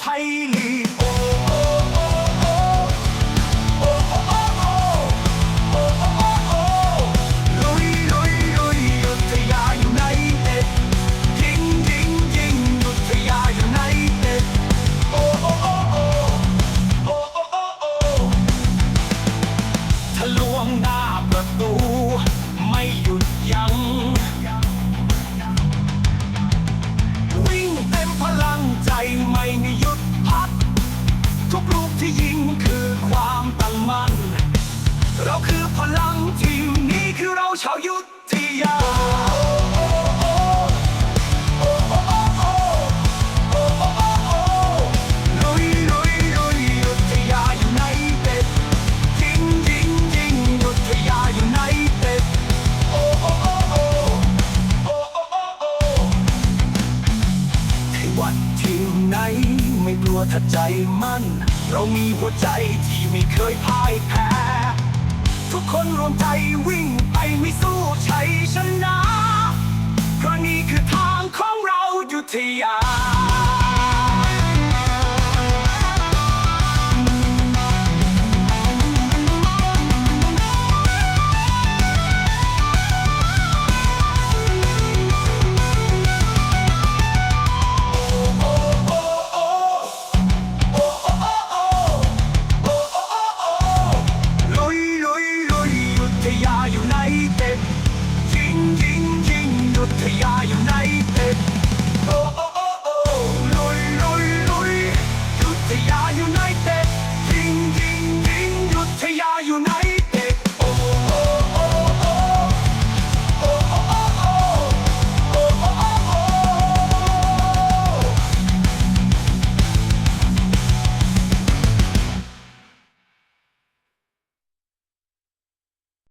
ไทยลีกโอ้โอ้โอ้โอ้โอ้โอ้โอ้โอ้โอ้โอ้ลุยลุยลุยอยุธยาอยู่ในเต็ดยิงยิงยิงอยุธยาอยู่ในเต็ดโอ้โอ้โอ้โอ้โอ้โอ้โอ้โอ้ทะลวงหน้าประตู โอ้โอ้โอ้โอ้โอ้ที่วัดที่ไหนไม่กลัวถ้าใจมั่น เรามีหัวใจที่ไม่เคยพ่ายแพ้ ทุกคนรวมใจวิ่ง ไม่สู้ชัยชนะ เพราะนี่คือทางของเรายุทธยา tonight that King. Jesus